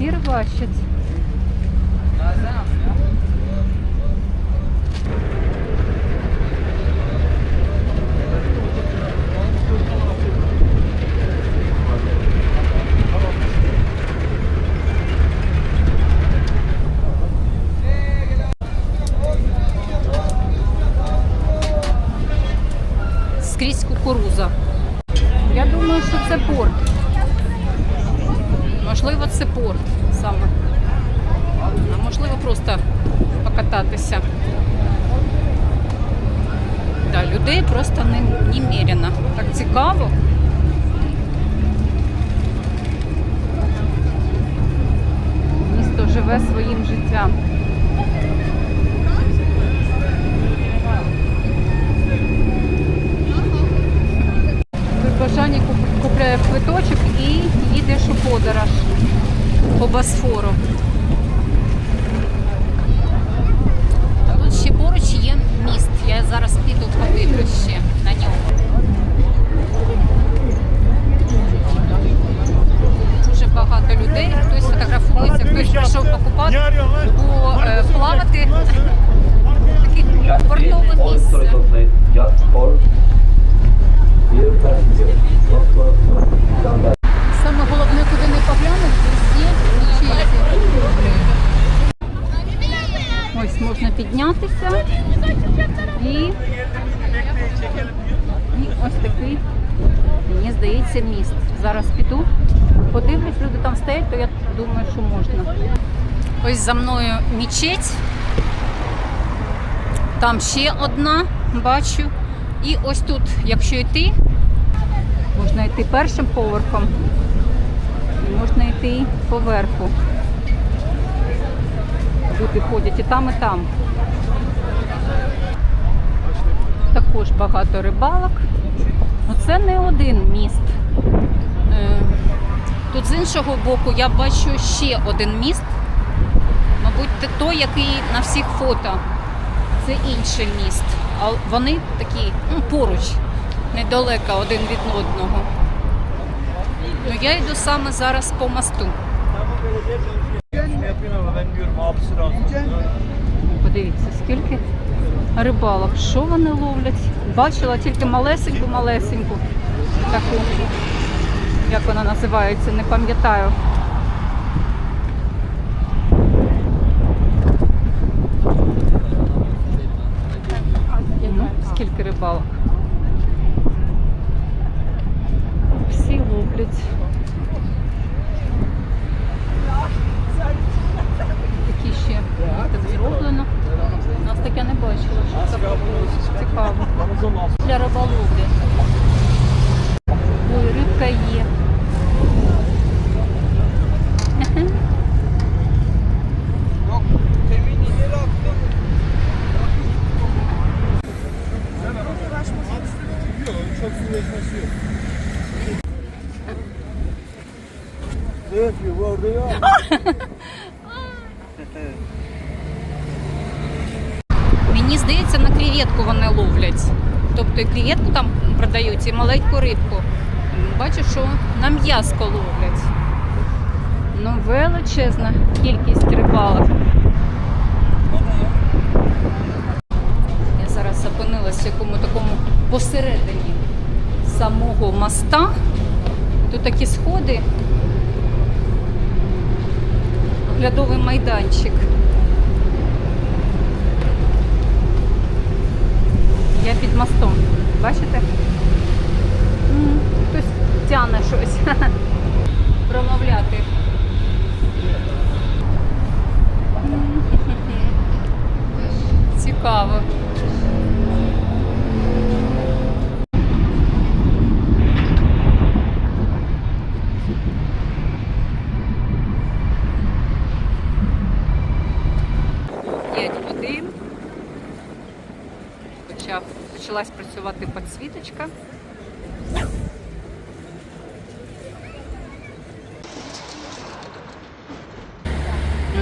рибалок. Всі рибачать. Скрізь кукуруза. Я думаю, що це порт. Можливо, це порт саме. А можливо, просто покататися. Да, людей просто не- немерено. Так цікаво. Місто живе своїм життям. При бажанні куп- купляє квиточок і їдеш у подорож по Босфору. А Тут ще поруч є міст. Я зараз піду подивлюсь ще на нього. Дуже багато людей, хтось фотографується, хтось прийшов покупати, бо е, плавати таке портове All місце. Zollikosten just for dear passengers. Wrocław, Gdańsk. Саме головне, куди не поглянеш, всі черзі. Ось можна піднятися і, і ось такий, мені здається, міст. Зараз піду, подивлюсь, люди там стоять, то я думаю, що можна. Ось за мною мечеть. Там ще одна, бачу. І ось тут, якщо йти, можна йти першим поверхом. І можна йти поверху. Люди ходять і там, і там. Також багато рибалок. Оце не один міст. Е, Тут з іншого боку я бачу ще один міст. Мабуть, це той, який на всіх фото. Це інший міст. А вони такі ну, поруч, недалеко один від одного. Ну я йду саме зараз по мосту. Подивіться, скільки рибалок. Що вони ловлять? Бачила тільки малесеньку, малесеньку таку. Як вона називається, не пам'ятаю. Ну, скільки рибалок. Всі ловлять. Такі ще так зроблено. У нас таке не бачила, що це було цікаво. Для риболовлі. Ой, рибка є. Мені здається, на креветку вони ловлять. Тобто і креветку там продають, і маленьку рибку. Бачу, що на м'язко ловлять. Ну, величезна кількість рибалок. Я зараз опинилась в якому такому посередині самого моста. Тут такі сходи. Оглядовий майданчик. Я під мостом. Бачите? М, Хтось тяне щось. Промовляти. Цікаво. Почалась працювати підсвіточка.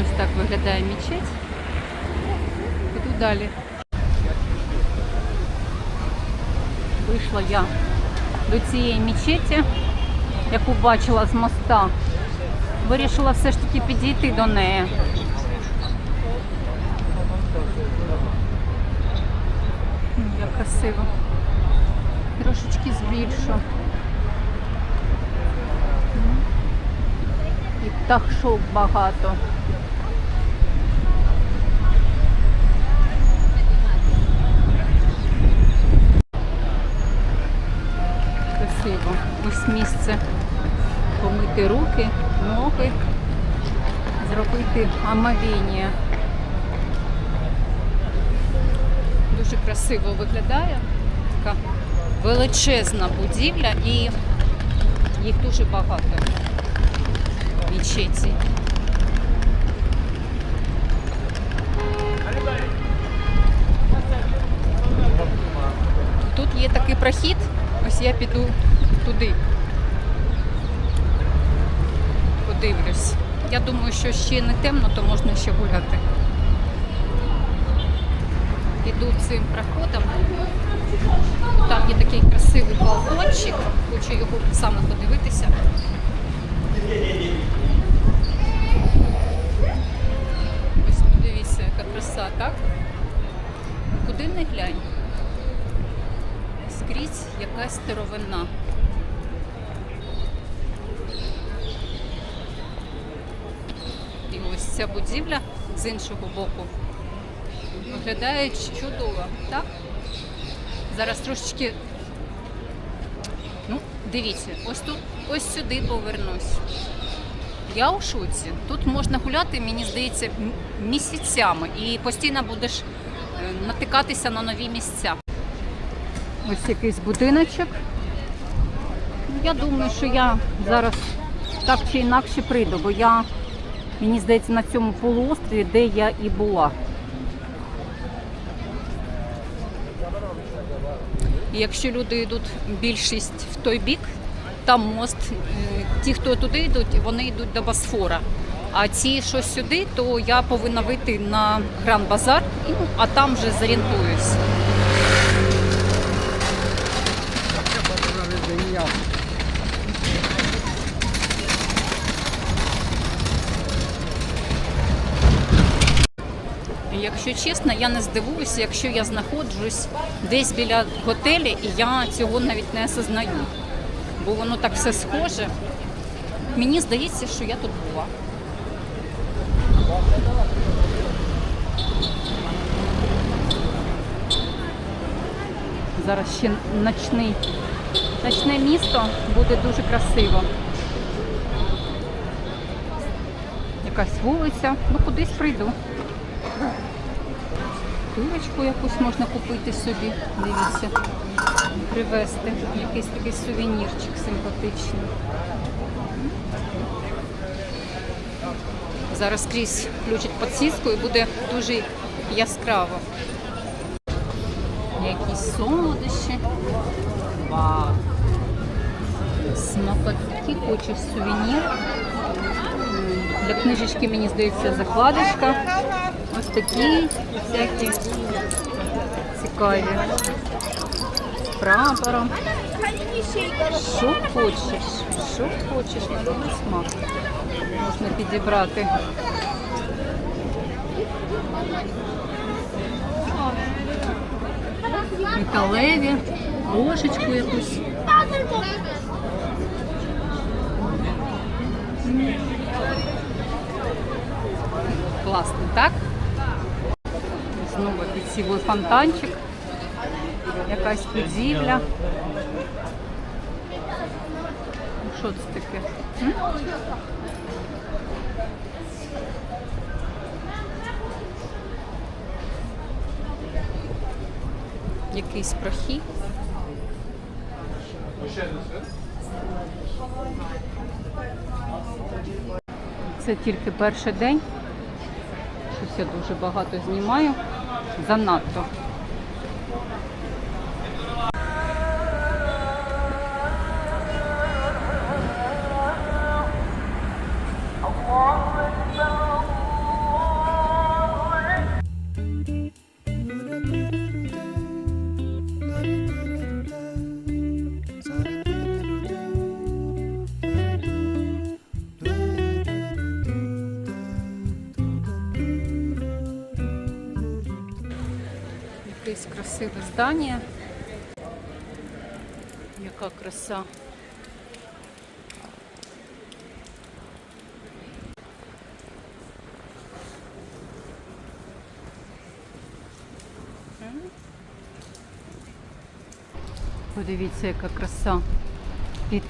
Ось так виглядає мечеть. Іду далі. Вийшла я до цієї мечеті, яку бачила з моста. Вирішила все ж таки підійти до неї. М, Як красиво. Трошечки збільшу. І пташок багато. Красиво. Ось місце помити руки, ноги, зробити омовіння. Дуже красиво виглядає. Така величезна будівля і їх дуже багато. Мечеті. Тут є такий прохід, ось я піду туди. Подивлюсь. Я думаю, що ще не темно, то можна ще гуляти. Іду цим проходом. Там є такий красивий балкончик, хочу його саме подивитися. Ось подивіться, яка краса, так? Куди не глянь. Скрізь якась старовина. І ось ця будівля з іншого боку виглядає чудово, так? Зараз трошечки. Ну, дивіться, ось тут, ось сюди повернусь. Я у шоці. Тут можна гуляти, мені здається, місяцями і постійно будеш е, натикатися на нові місця. Ось якийсь будиночок. Ну, Я думаю, що я зараз так чи інакше прийду, бо я, мені здається, на цьому полуострові, де я і була. Якщо люди йдуть більшість в той бік, там мост. Е, Ті, хто туди йдуть, вони йдуть до Босфора. А ті, що сюди, то я повинна вийти на Гран Базар, ну, а там вже зорієнтуюсь. Якщо чесно, я не здивуюся, якщо я знаходжусь десь біля готелю, і я цього навіть не осознаю. Бо воно так все схоже. Мені здається, що я тут була. Зараз ще ночний, ночне місто буде дуже красиво. Якась вулиця, ну кудись прийду. Пилочку якусь можна купити собі, дивіться, привезти. Якийсь такий сувенірчик симпатичний. Зараз скрізь включать підсіску і буде дуже яскраво. Якісь солодощі. Вау! Смакоті, хочеш сувенір. Для книжечки, мені здається, закладочка. Ось такі всякі цікаві. Прапором. Що хочеш, що хочеш, на любий смак. Можна підібрати. Металеві, ложечку якусь. Класно, так? Знову підсівий фонтанчик. Якась будівля. Ну, Що це таке? Якийсь прохід. Це тільки перший день. Щось я дуже багато знімаю. Zannotto. Здання. Яка краса. Подивіться, яка краса. Під,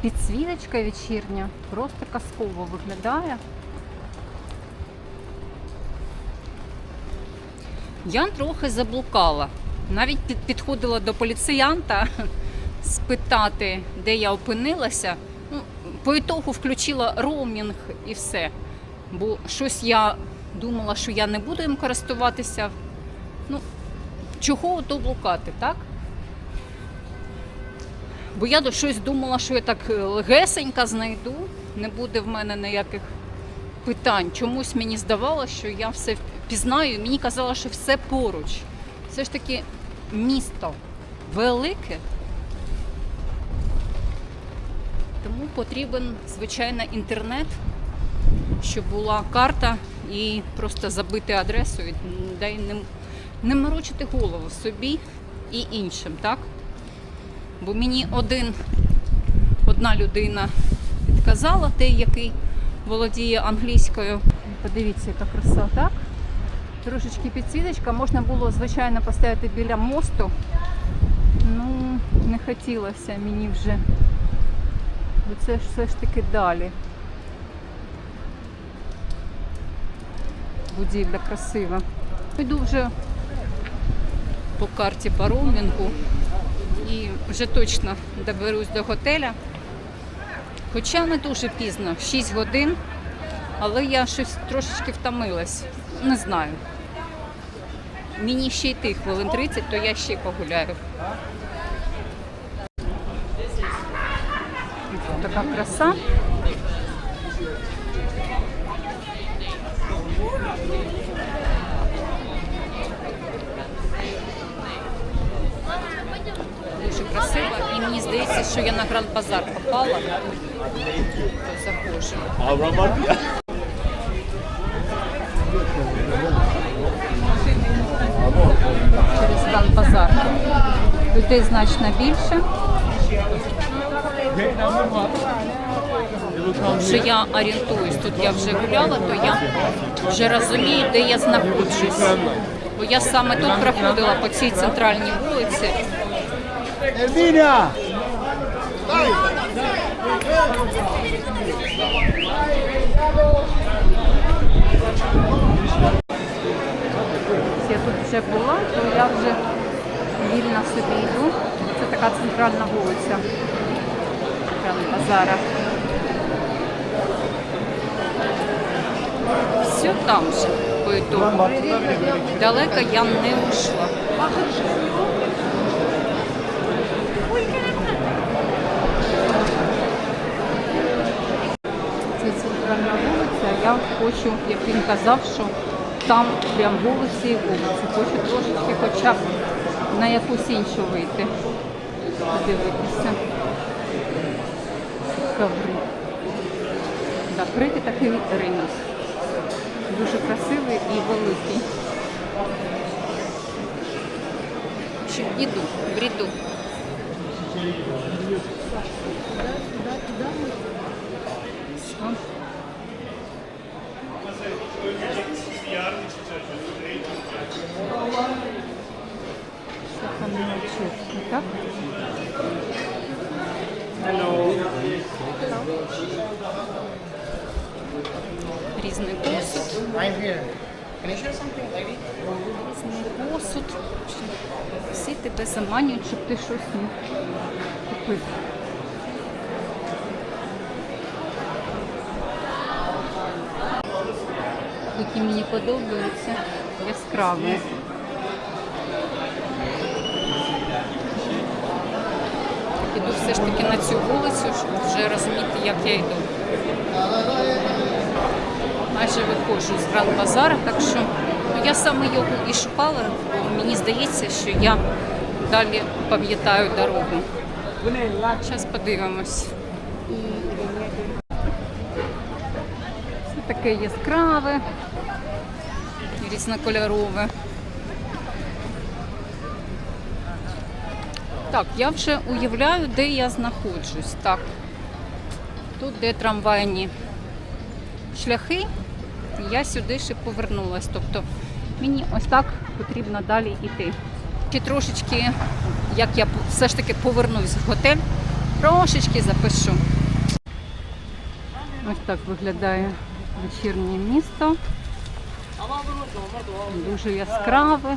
підсвіточка вечірня просто казково виглядає. Я трохи заблукала. Навіть підходила до поліціянта спитати, де я опинилася. Ну, по ітогу включила роумінг і все. Бо щось я думала, що я не буду їм користуватися. Ну, чого то блукати, так? Бо я щось думала, що я так е, легесенько знайду, не буде в мене ніяких питань. Чомусь мені здавалося, що я все пізнаю. Мені казали, що все поруч. Все ж таки місто велике. Тому потрібен, звичайно, інтернет, щоб була карта і просто забити адресу, і дай не, не морочити голову собі і іншим, так? Бо мені один, одна людина підказала, той, який володіє англійською. Подивіться, яка краса, так? Трошечки підсвіточка. Можна було, звичайно, поставити біля мосту. Ну, не хотілося мені вже. Бо це ж все ж таки далі. Будівля красива. Йду вже по карті по роумінгу і вже точно доберусь до готеля. Хоча не дуже пізно, 6 годин, але я щось трошечки втомилась. Не знаю. Мені ще йти хвилин 30, то я ще погуляю. Така краса. Дуже красиво. І мені здається, що я на Гранд Базар попала. Захожу. Через Гранд Базар. Людей значно більше. Вже я орієнтуюсь, тут я вже гуляла, то я вже розумію, де я знаходжусь. Бо я саме тут проходила по цій центральній вулиці. Я тут вже була, то я вже вільно собі йду. Це така центральна вулиця Гранд Базара. Все там же по итогу. Далеко я не ушла. Це центральна вулиця. Я хочу, як він казав, що там прям вулиці і вулиці. Хочу трошечки хоча б на якусь іншу вийти. Подивитися. Коври. Да, крити такий ринок. Дуже красивий і великий. Ще іду, бреду. Все. Все чітко, так? Різний посуд. I'm here. Can I share something, lady? Різний посуд. Всі тебе заманюють, щоб ти щось міг купити. Які мені подобаються яскраві. Іду все ж таки на цю вулицю, щоб вже розуміти, як я йду. Майже виходжу з Гранд Базара, так що ну, я саме його і шукала, бо мені здається, що я далі пам'ятаю дорогу. Зараз подивимось. Таке яскраве, різнокольорове. Так, я вже уявляю, де я знаходжусь. Так. Тут де трамвайні шляхи, я сюди ще повернулась. Тобто мені ось так потрібно далі йти. Чи трошечки, як я все ж таки повернусь в готель, трошечки запишу. Ось так виглядає вечірнє місто. Дуже яскраве.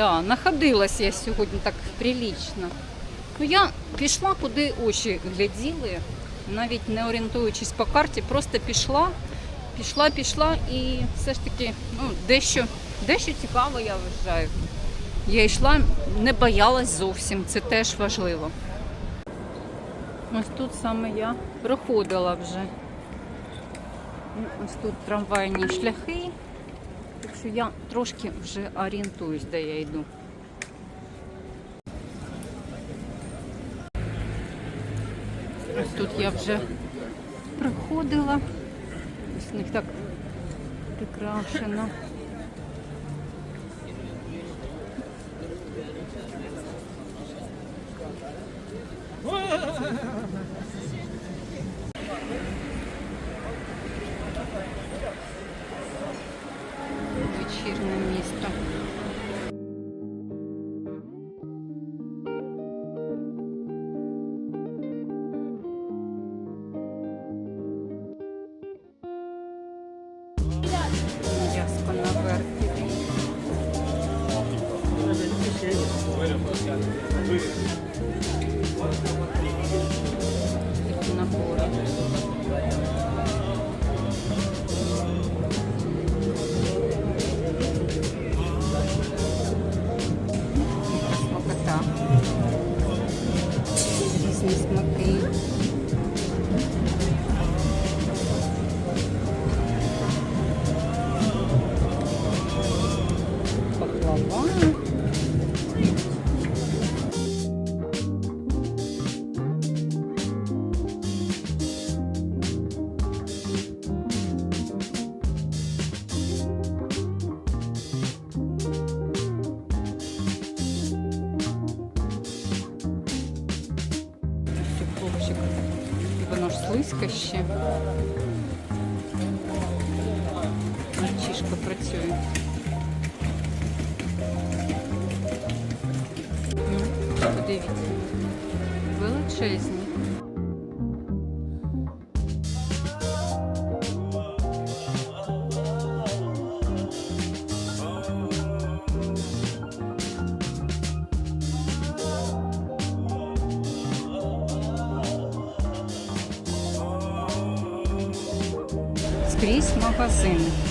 Да, находилась я сьогодні так прилічно. Ну я пішла, куди очі гляділи, навіть не орієнтуючись по карті, просто пішла, пішла, пішла і все ж таки ну, дещо, дещо цікаво я вважаю. Я йшла, не боялась зовсім, це теж важливо. Ось тут саме я проходила вже. Ну, Ось тут трамвайні шляхи. Що я трошки вже орієнтуюсь, де я йду. Ось тут я вже проходила. Ось у них так прикрашено. Подивіться. Величезні. Скрізь магазини.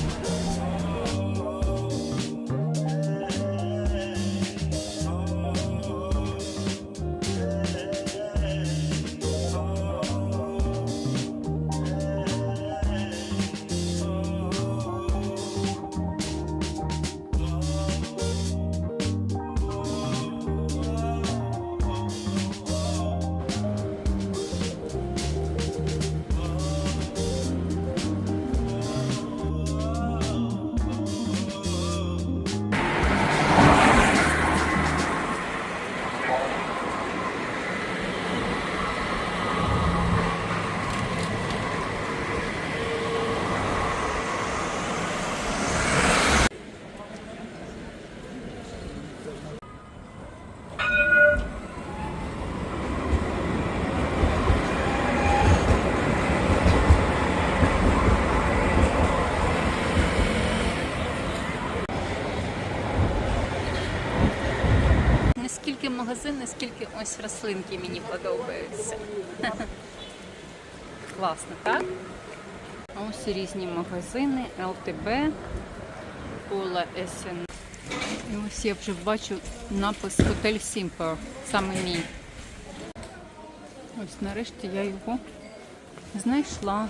Магазин, не скільки ось рослинки мені подобаються. Класно, так? Ось різні магазини, ЛТБ, Пола СН. І ось я вже бачу напис Hotel Simper, саме мій. Ось нарешті я його знайшла.